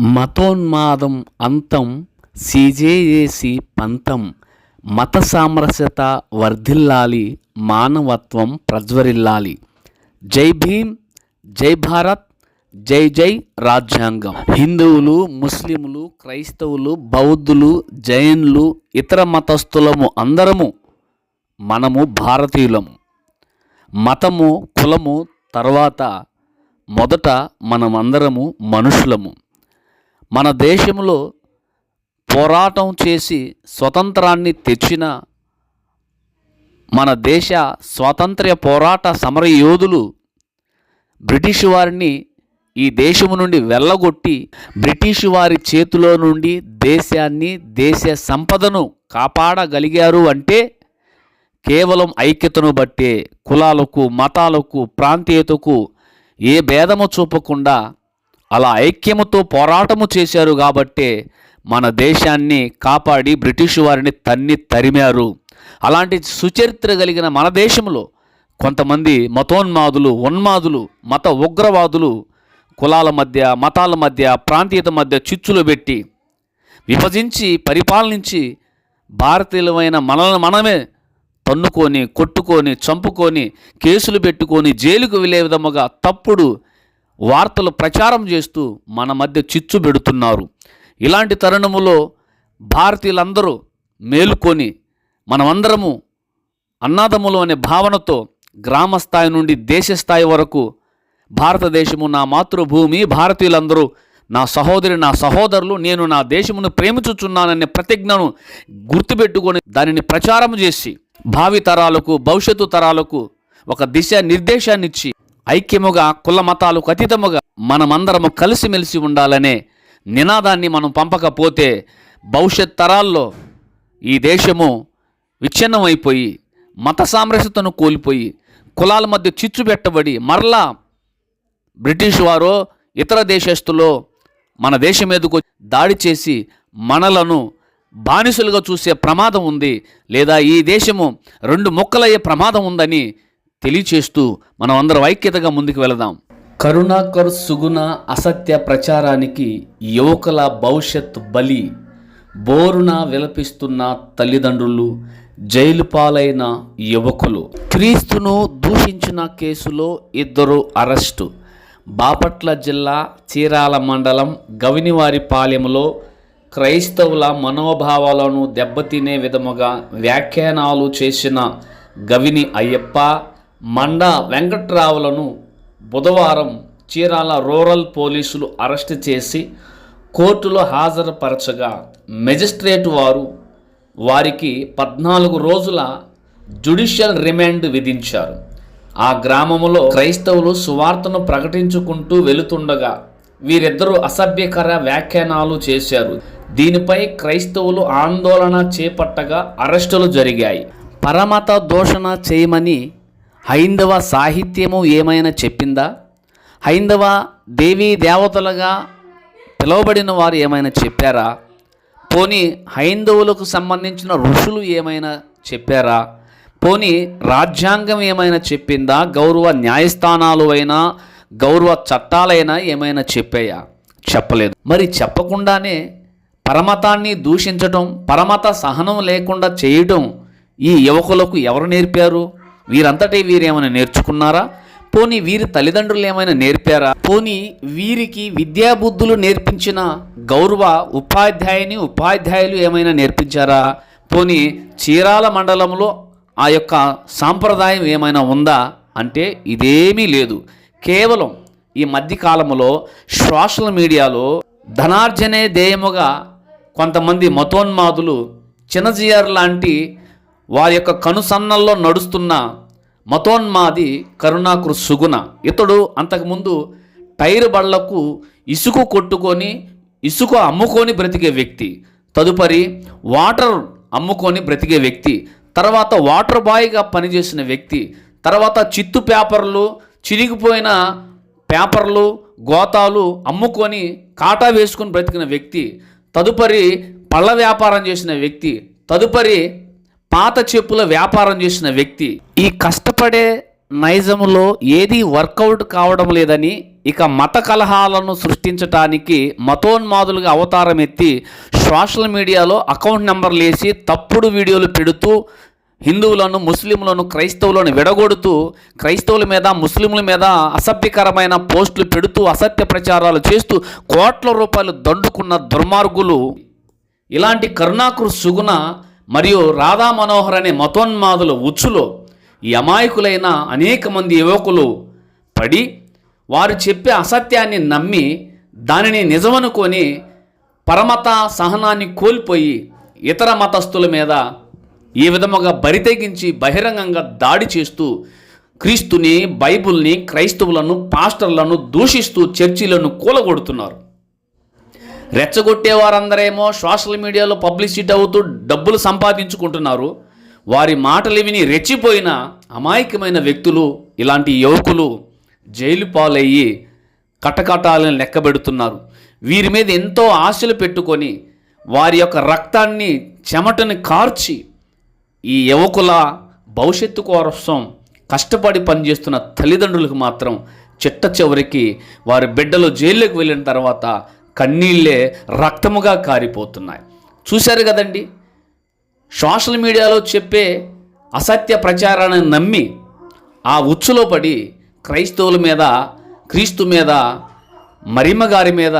మతోన్మాదం అంతం సీజేసి పంతం మత సామరస్యత వర్ధిల్లాలి మానవత్వం ప్రజ్వరిల్లాలి. జై భీమ్ జై భారత్ జై జై రాజ్యాంగం. హిందువులు ముస్లింలు క్రైస్తవులు బౌద్ధులు జైన్లు ఇతర మతస్థులము అందరము మనము భారతీయులము. మతము కులము తర్వాత మొదట మనమందరము మనుషులము. మన దేశంలో పోరాటం చేసి స్వతంత్రాన్ని తెచ్చిన మన దేశ స్వాతంత్ర్య పోరాట సమర యోధులు బ్రిటిష్ వారిని ఈ దేశము నుండి వెళ్ళగొట్టి బ్రిటిష్ వారి చేతిలో నుండి దేశాన్ని దేశ సంపదను కాపాడగలిగారు అంటే కేవలం ఐక్యతను బట్టే కులాలకు మతాలకు ప్రాంతీయతకు ఏ భేదము చూపకుండా అలా ఐక్యముతో పోరాటము చేశారు కాబట్టే మన దేశాన్ని కాపాడి బ్రిటిష్ వారిని తన్ని తరిమారు. అలాంటి సుచరిత్ర కలిగిన మన దేశంలో కొంతమంది మతోన్మాదులు ఉన్మాదులు మత ఉగ్రవాదులు కులాల మధ్య మతాల మధ్య ప్రాంతీయత మధ్య చిచ్చులు పెట్టి విభజించి పరిపాలించి భారతీయులమైన మనల్ని మనమే తన్నుకొని కొట్టుకొని చంపుకొని కేసులు పెట్టుకొని జైలుకు వెళ్ళే విధముగా తప్పుడు వార్తలు ప్రచారం చేస్తూ మన మధ్య చిచ్చు పెడుతున్నారు. ఇలాంటి తరుణములో భారతీయులందరూ మేలుకొని మనమందరము అన్నాదములు అనే భావనతో గ్రామ స్థాయి నుండి దేశ స్థాయి వరకు భారతదేశము నా మాతృభూమి భారతీయులందరూ నా సహోదరి నా సహోదరులు నేను నా దేశమును ప్రేమించుచున్నాననే ప్రతిజ్ఞను గుర్తుపెట్టుకొని దానిని ప్రచారం చేసి భావి తరాలకు భవిష్యత్తు తరాలకు ఒక దిశ నిర్దేశాన్నిచ్చి ఐక్యముగా కుల మతాలకు అతీతముగా మనమందరము కలిసిమెలిసి ఉండాలనే నినాదాన్ని మనం పంపకపోతే భవిష్యత్ తరాల్లో ఈ దేశము విచ్ఛిన్నమైపోయి మత సామరస్యతను కోల్పోయి కులాల మధ్య చిచ్చు పెట్టబడి మరలా బ్రిటిష్ వారో ఇతర దేశస్తులో మన దేశం మీదకు దాడి చేసి మనలను బానిసలుగా చూసే ప్రమాదం ఉంది లేదా ఈ దేశము రెండు ముక్కలయ్యే ప్రమాదం ఉందని తెలియచేస్తూ మనం అందరం ఐక్యతగా ముందుకు వెళదాం. కరుణాకర్ సుగుణ అసత్య ప్రచారానికి యువకుల భవిష్యత్ బలి బోరున విలపిస్తున్న తల్లిదండ్రులు జైలు పాలైన యువకులు. క్రీస్తును దూషించిన కేసులో ఇద్దరు అరెస్టు. బాపట్ల జిల్లా చీరాల మండలం గవినివారిపాలెంలో క్రైస్తవుల మనోభావాలను దెబ్బతినే విధముగా వ్యాఖ్యానాలు చేసిన గవిని అయ్యప్ప మండా వెంకట్రావులను బుధవారం చీరాల రూరల్ పోలీసులు అరెస్టు చేసి కోర్టులో హాజరుపరచగా మెజిస్ట్రేట్ వారు వారికి పద్నాలుగు రోజుల జుడిషియల్ రిమాండ్ విధించారు. ఆ గ్రామంలో క్రైస్తవులు సువార్తను ప్రకటించుకుంటూ వెళుతుండగా వీరిద్దరూ అసభ్యకర వ్యాఖ్యానాలు చేశారు. దీనిపై క్రైస్తవులు ఆందోళన చేపట్టగా అరెస్టులు జరిగాయి. పరమత దోషణ చేయమని హైందవ సాహిత్యము ఏమైనా చెప్పిందా? హైందవ దేవీ దేవతలుగా పిలువబడిన వారు ఏమైనా చెప్పారా? పోనీ హైందవులకు సంబంధించిన ఋషులు ఏమైనా చెప్పారా? పోనీ రాజ్యాంగం ఏమైనా చెప్పిందా? గౌరవ న్యాయస్థానాలు అయినా గౌరవ చట్టాలైనా ఏమైనా చెప్పాయా? చెప్పలేదు. మరి చెప్పకుండానే పరమతాన్ని దూషించటం పరమత సహనం లేకుండా చేయటం ఈ యువకులకు ఎవరు నేర్పారు? వీరంతటి వీరేమైనా నేర్చుకున్నారా? పోనీ వీరి తల్లిదండ్రులు ఏమైనా నేర్పారా? పోనీ వీరికి విద్యాబుద్ధులు నేర్పించిన గౌరవ ఉపాధ్యాయుని ఉపాధ్యాయులు ఏమైనా నేర్పించారా? పోనీ చీరాల మండలంలో ఆ యొక్క సాంప్రదాయం ఏమైనా ఉందా? అంటే ఇదేమీ లేదు. కేవలం ఈ మధ్యకాలంలో సోషల్ మీడియాలో ధనార్జనే ధ్యేయముగా కొంతమంది మతోన్మాదులు చిన్నజీఆర్ లాంటి వారి యొక్క కనుసన్నల్లో నడుస్తున్న మతోన్మాది కరుణాకృ సుగుణ. ఇతడు అంతకుముందు టైర్ బళ్ళకు ఇసుక కొట్టుకొని ఇసుక అమ్ముకొని బ్రతికే వ్యక్తి. తదుపరి వాటర్ అమ్ముకొని బ్రతికే వ్యక్తి. తర్వాత వాటర్ బాయ్గా పనిచేసిన వ్యక్తి. తర్వాత చిత్తు పేపర్లు చిరిగిపోయిన పేపర్లు గోతాలు అమ్ముకొని కాటా వేసుకొని బ్రతికిన వ్యక్తి. తదుపరి పళ్ళ వ్యాపారం చేసిన వ్యక్తి. తదుపరి పాత చెప్పుల వ్యాపారం చేసిన వ్యక్తి. ఈ కష్టపడే నైజములో ఏది వర్కౌట్ కావడం లేదని ఇక మత కలహాలను సృష్టించటానికి మతోన్మాదులుగా అవతారం ఎత్తి సోషల్ మీడియాలో అకౌంట్ నెంబర్లు వేసి తప్పుడు వీడియోలు పెడుతూ హిందువులను ముస్లింలను క్రైస్తవులను విడగొడుతూ క్రైస్తవుల మీద ముస్లింల మీద అసభ్యకరమైన పోస్టులు పెడుతూ అసత్య ప్రచారాలు చేస్తూ కోట్ల రూపాయలు దండుకున్న దుర్మార్గులు. ఇలాంటి కరుణాకృ సుగుణ మరియు రాధా మనోహర్ అనే మతోన్మాదుల ఉచ్చులో ఈ అమాయకులైన అనేక మంది యువకులు పడి వారు చెప్పే అసత్యాన్ని నమ్మి దానిని నిజమనుకొని పరమత సహనాన్ని కోల్పోయి ఇతర మతస్థుల మీద ఈ విధముగా బరితెగించి బహిరంగంగా దాడి చేస్తూ క్రీస్తుని బైబుల్ని క్రైస్తవులను పాస్టర్లను దూషిస్తూ చర్చిలను కూలగొడుతున్నారు. రెచ్చగొట్టే వారందరేమో సోషల్ మీడియాలో పబ్లిసిటీ అవుతూ డబ్బులు సంపాదించుకుంటున్నారు. వారి మాటలు విని రెచ్చిపోయిన అమాయకమైన వ్యక్తులు ఇలాంటి యువకులు జైలు పాలయ్యి కటకటాలను లెక్కబెడుతున్నారు. వీరి మీద ఎంతో ఆశలు పెట్టుకొని వారి యొక్క రక్తాన్ని చెమటని కార్చి ఈ యువకుల భవిష్యత్తు కోసం కష్టపడి పనిచేస్తున్న తల్లిదండ్రులకు మాత్రం చిట్ట చివరికి వారి బిడ్డలు జైల్లోకి వెళ్ళిన తర్వాత కన్నీళ్ళే రక్తముగా కారిపోతున్నాయి. చూశారు కదండి? సోషల్ మీడియాలో చెప్పే అసత్య ప్రచారాన్ని నమ్మి ఆ ఉచ్చులో పడి క్రైస్తవుల మీద క్రీస్తు మీద మరిమ గారి మీద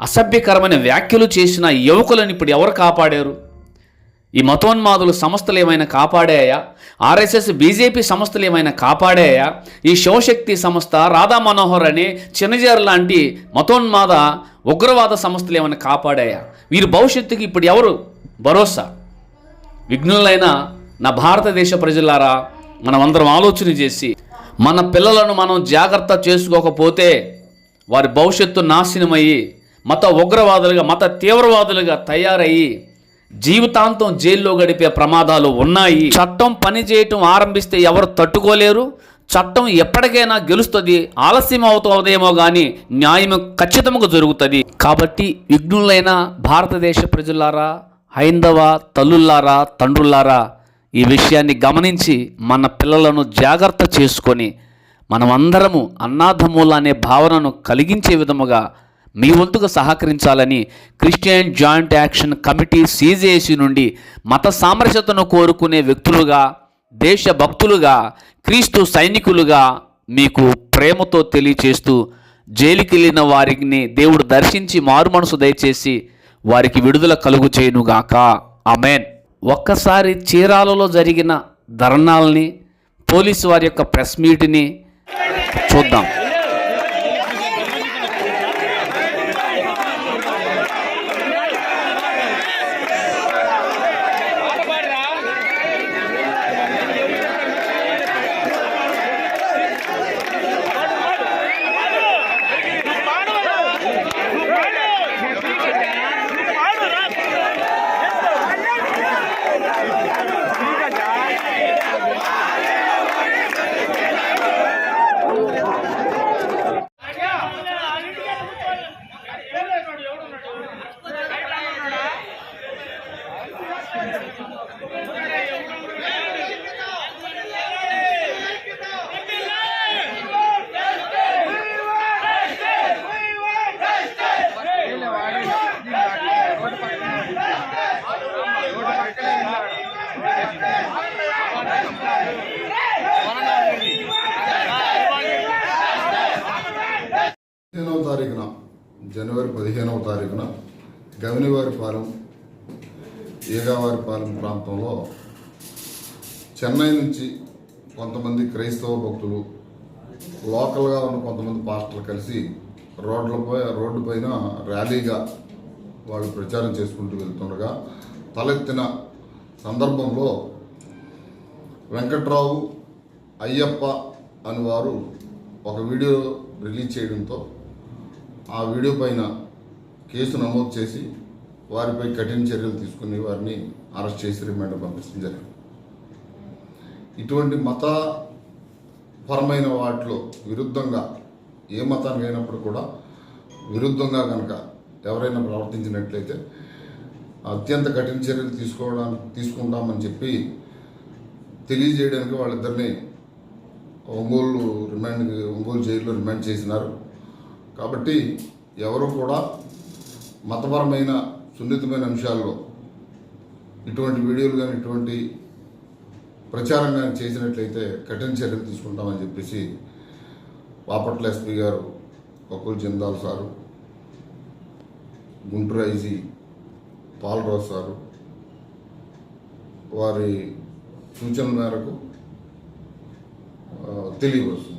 అసభ్యకరమైన వ్యాఖ్యలు చేసిన యువకులను ఇప్పుడు ఎవరు కాపాడారు? ఈ మతోన్మాదులు సంస్థలు ఏమైనా కాపాడాయా? ఆర్ఎస్ఎస్ బీజేపీ సంస్థలు ఏమైనా కాపాడాయా? ఈ శివశక్తి సంస్థ రాధా మనోహర్ అనే చిన్నజారు లాంటి మతోన్మాద ఉగ్రవాద సంస్థలు ఏమైనా కాపాడాయా? వీరి భవిష్యత్తుకి ఇప్పుడు ఎవరు భరోసా? విఘ్నులైన నా భారతదేశ ప్రజలారా మనమందరం ఆలోచన చేసి మన పిల్లలను మనం జాగ్రత్త చేసుకోకపోతే వారి భవిష్యత్తు నాశనమయ్యి మత ఉగ్రవాదులుగా మత తీవ్రవాదులుగా తయారయ్యి జీవితాంతం జైల్లో గడిపే ప్రమాదాలు ఉన్నాయి. చట్టం పని చేయటం ఆరంభిస్తే ఎవరు తట్టుకోలేరు? చట్టం ఎప్పటికైనా గెలుస్తుంది ఆలస్యం అవుతుందేమో కానీ న్యాయం ఖచ్చితంగా జరుగుతుంది. కాబట్టి విఘ్నులైన భారతదేశ ప్రజలారా హైందవ తల్లుల్లారా తండ్రులారా ఈ విషయాన్ని గమనించి మన పిల్లలను జాగ్రత్త చేసుకొని మనమందరము అన్నాధముల అనే భావనను కలిగించే విధముగా మీ వంతుగా సహకరించాలని Christian joint action committee CJC నుండి మత సామరస్యతను కోరుకునే వ్యక్తులుగా దేశభక్తులుగా క్రీస్తు సైనికులుగా మీకు ప్రేమతో తెలియచేస్తూ జైలుకి వెళ్ళిన వారిని దేవుడు దర్శించి మారు మనసు దయచేసి వారికి విడుదల కలుగు చేయునుగాక. ఆమెన్. ఒక్కసారి చీరాలలో జరిగిన ధర్నాల్ని పోలీసు వారి యొక్క ప్రెస్ మీట్ని చూద్దాం. పదిహేనవ తారీఖున జనవరి పదిహేనవ తారీఖున గవినివారిపాలెం ఏగావారిపాలెం ప్రాంతంలో చెన్నై నుంచి కొంతమంది క్రైస్తవ భక్తులు లోకల్గా ఉన్న కొంతమంది పాస్టర్లు కలిసి రోడ్లపై రోడ్డు పైన ర్యాలీగా వాళ్ళు ప్రచారం చేసుకుంటూ వెళ్తుండగా తలెత్తిన సందర్భంలో వెంకట్రావు అయ్యప్ప అని వారు ఒక వీడియో రిలీజ్ చేయడంతో ఆ వీడియో పైన కేసు నమోదు చేసి వారిపై కఠిన చర్యలు తీసుకుని వారిని అరెస్ట్ చేసి రిమాండ్ పంపించడం జరిగింది. ఇటువంటి మతపరమైన వాటిలో విరుద్ధంగా ఏ మతానికి అయినప్పుడు కూడా విరుద్ధంగా కనుక ఎవరైనా ప్రవర్తించినట్లయితే అత్యంత కఠిన చర్యలు తీసుకోవడానికి తీసుకుంటామని చెప్పి తెలియజేయడానికి వాళ్ళిద్దరిని ఒంగోలు రిమాండ్ ఒంగోలు జైల్లో రిమాండ్ చేసినారు. కాబట్టి ఎవరు కూడా మతపరమైన సున్నితమైన అంశాల్లో ఇటువంటి వీడియోలు కానీ ఇటువంటి ప్రచారం కానీ చేసినట్లయితే కఠిన చర్యలు తీసుకుంటామని చెప్పేసి బాపట్ల ఎస్పీ గారు ఒక్కలు Jindal sir Guntur IG Pal sir వారి సూచన మేరకు తెలియవచ్చు